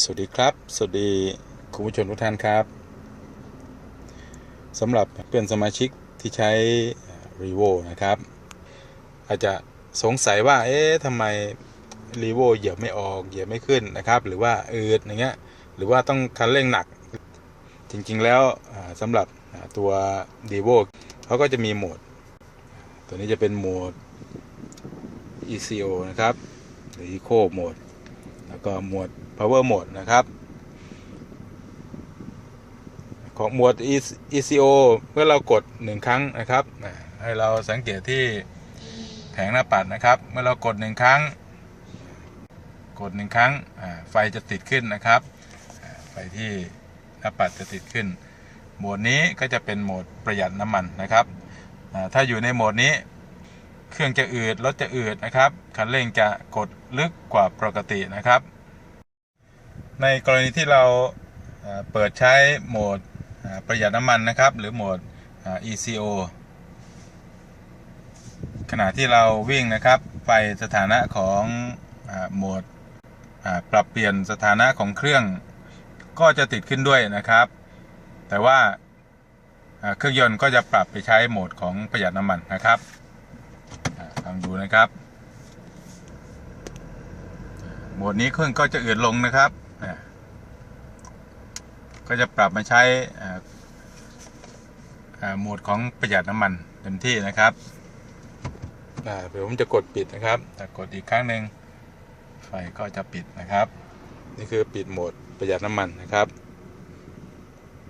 สวัสดีครับ สวัสดีคุณผู้ชมทุกท่านครับสำหรับเพื่อนสมาชิกที่ใช้ r e v o นะครับ อาจจะสงสัยว่า เอ๊ะทำไม r e v o เหยียบไม่ออก เหยียบไม่ขึ้นนะครับ หรือว่าอืดอย่างเงี้ย หรือว่าต้องคันเร่งหนัก จริงๆแล้วสำหรับตัว r e v o เขาก็จะมีโหมด ตัวนี้จะเป็นโหมด ECO นะครับ หรือ Eco Mode แล้วก็หมด power mode นะครับ ของหมด E- ECO เมื่อเรากด 1 ครั้งนะครับ ให้เราสังเกตที่แผงหน้าปัดนะครับ เมื่อเรากด 1 ครั้ง กด 1 ครั้งไฟจะติดขึ้นนะครับ ไฟที่หน้าปัดจะติดขึ้น โหมดนี้ก็จะเป็นโหมดประหยัดน้ำมันนะครับถ้าอยู่ในโหมดนี้ เครื่องจะอืดรถจะอืดนะครับคันเร่งจะกดลึกกว่าปกตินะครับ ในกรณีที่เราเปิดใช้โหมดประหยัดน้ำมันนะครับ หรือโหมด ECO ขณะที่เราวิ่งนะครับไฟสถานะของโหมดปรับเปลี่ยนสถานะของเครื่อง ก็จะติดขึ้นด้วยนะครับ แต่ว่าเครื่องยนต์ก็จะปรับไปใช้โหมดของประหยัดน้ำมันนะครับ อ่าลองดูนะครับโหมดนี้เครื่องก็จะอืดลงนะครับอ่าก็จะปรับมาใช้อ่าอ่าโหมดของประหยัดน้ำมันเต็มที่นะครับอ่าเดี๋ยวผมจะกดปิดนะครับแต่กดอีกครั้งหนึ่งไฟก็จะปิดนะครับ นี่คือปิดโหมดประหยัดน้ำมันนะครับ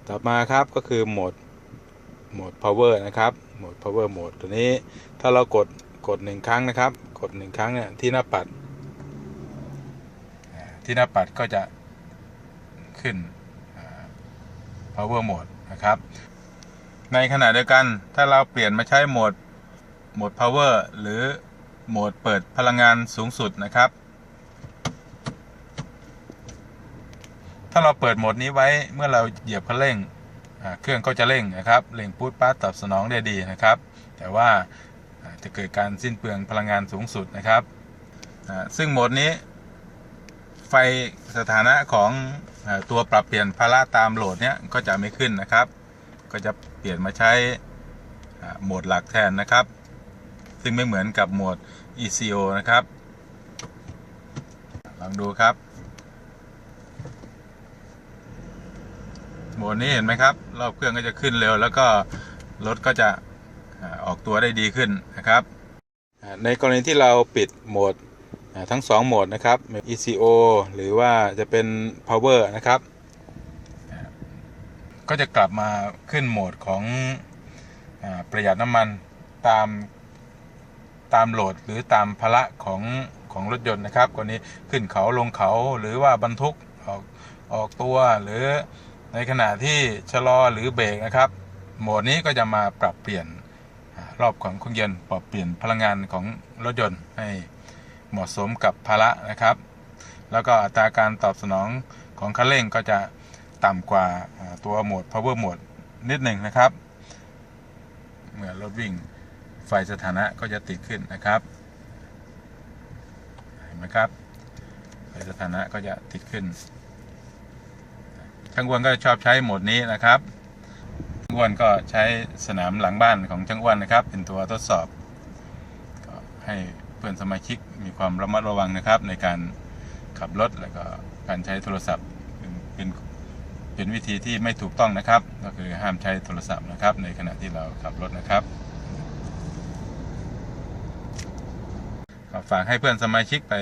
ต่อมาครับก็คือโหมดโหมด power นะครับ โหมด power mode ตัวนี้ ถ้าเรากด กดหนึ่งครั้งนะครับ กดหนึ่งครั้งเนี่ยที่หน้าปัด ที่หน้าปัดก็จะขึ้น power mode นะครับ ในขณะเดียวกันถ้าเราเปลี่ยนมาใช้โหมดโหมด power หรือโหมดเปิดพลังงานสูงสุดนะครับ ถ้าเราเปิดโหมดนี้ไว้เมื่อเราเหยียบคันเร่ง เครื่องก็จะเร่งนะครับ เร่งปูดปาตอบสนองได้ดีนะครับ แต่ว่า จะเกิดการสิ้นเปลืองพลังงานสูงสุดนะครับซึ่งโหมดนี้ ไฟสถานะของตัวปรับเปลี่ยนภาระตามโหลดเนี้ยก็จะไม่ขึ้นนะครับ ก็จะเปลี่ยนมาใช้โหมดหลักแทนนะครับ ซึ่งไม่เหมือนกับโหมด ECO นะครับ ลองดูครับ โหมดนี้เห็นไหมครับ รอบเครื่องก็จะขึ้นเร็ว แล้วก็รถก็จะ อ่าออกตัวได้ดีขึ้นนะครับ ในกรณีที่เราปิดโหมดอ่าทั้ง 2 โหมดนะครับ ECO หรือว่าจะเป็น Power นะครับอ่าก็จะกลับมาขึ้นโหมดของอาประหยัดน้ำมันตามตามโหลดหรือตามภาระของของรถยนต์นะครับกรณีขึ้นเขาลงเขาหรือว่าบรรทุกออกออกตัวหรือในขณะที่ชะลอหรือเบรกนะครับ โหมดนี้ก็จะมาปรับเปลี่ยนอา รอบของเครื่องยนต์ปรับเปลี่ยนพลังงานของรถยนต์ให้เหมาะสมกับภาระนะครับ แล้วก็อัตราการตอบสนองของคันเร่งก็จะต่ำกว่าตัวโหมด power mode นิดหนึ่งนะครับ เมื่อรถวิ่งไฟสถานะก็จะติดขึ้นนะครับ เห็นไหมครับ ไฟสถานะก็จะติดขึ้นช่างวนก็ชอบใช้โหมดนี้นะครับางอ้วนก็ใช้สนามหลังบ้านของช่างอ้วนนะครับ เป็นตัวทดสอบ ก็ให้เพื่อนสมาชิกมีความระมัดระวังนะครับ ในการขับรถแล้วก็การใช้โทรศัพท์เป็นเป็นวิธีที่ไม่ถูกต้องนะครับ ก็คือห้ามใช้โทรศัพท์นะครับ ในขณะที่เราขับรถนะครับก็ฝากให้เพื่อนสมาชิกไป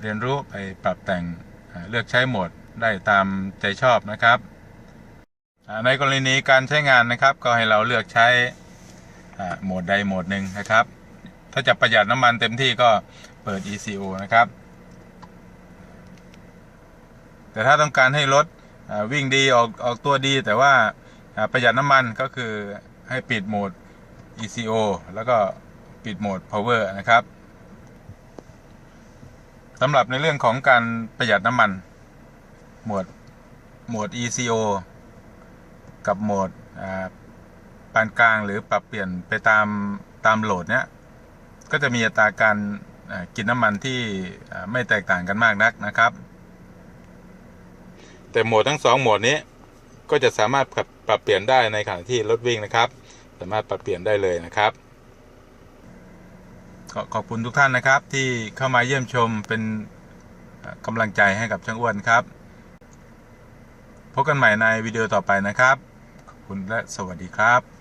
เรียนรู้ไปปรับแต่งเลือกใช้โหมดได้ตามใจชอบนะครับ ในกรณีการใช้งานนะครับ ก็ให้เราเลือกใช้โหมดใดโหมดหนึ่งนะครับ ถ้าจะประหยัดน้ำมันเต็มที่ก็เปิด ECO นะครับ แต่ถ้าต้องการให้รถวิ่งดีออกออกตัวดี แต่ว่าอ่าประหยัดน้ำมันก็คือให้ปิดโหมด ECO แล้วก็ปิดโหมด Power นะครับสำหรับในเรื่องของการประหยัดน้ำมันโหมดโหมด ECO กับโหมดอ่าปานกลางหรือปรับเปลี่ยนไปตามตามโหลดเนี้ยก็จะมีอัตราการอ่ากินน้ำมันที่อ่าไม่แตกต่างกันมากนักนะครับ แต่โหมดทั้งสองโหมดนี้ก็จะสามารถปรับปรับเปลี่ยนได้ในขณะที่รถวิ่งนะครับ สามารถปรับเปลี่ยนได้เลยนะครับขอขอบคุณทุกท่านนะครับ ที่เข้ามาเยี่ยมชมเป็นเอ่อกำลังใจให้กับช่างอ้วนครับ พบกันใหม่ในวิดีโอต่อไปนะครับขอบ คุณและสวัสดีครับ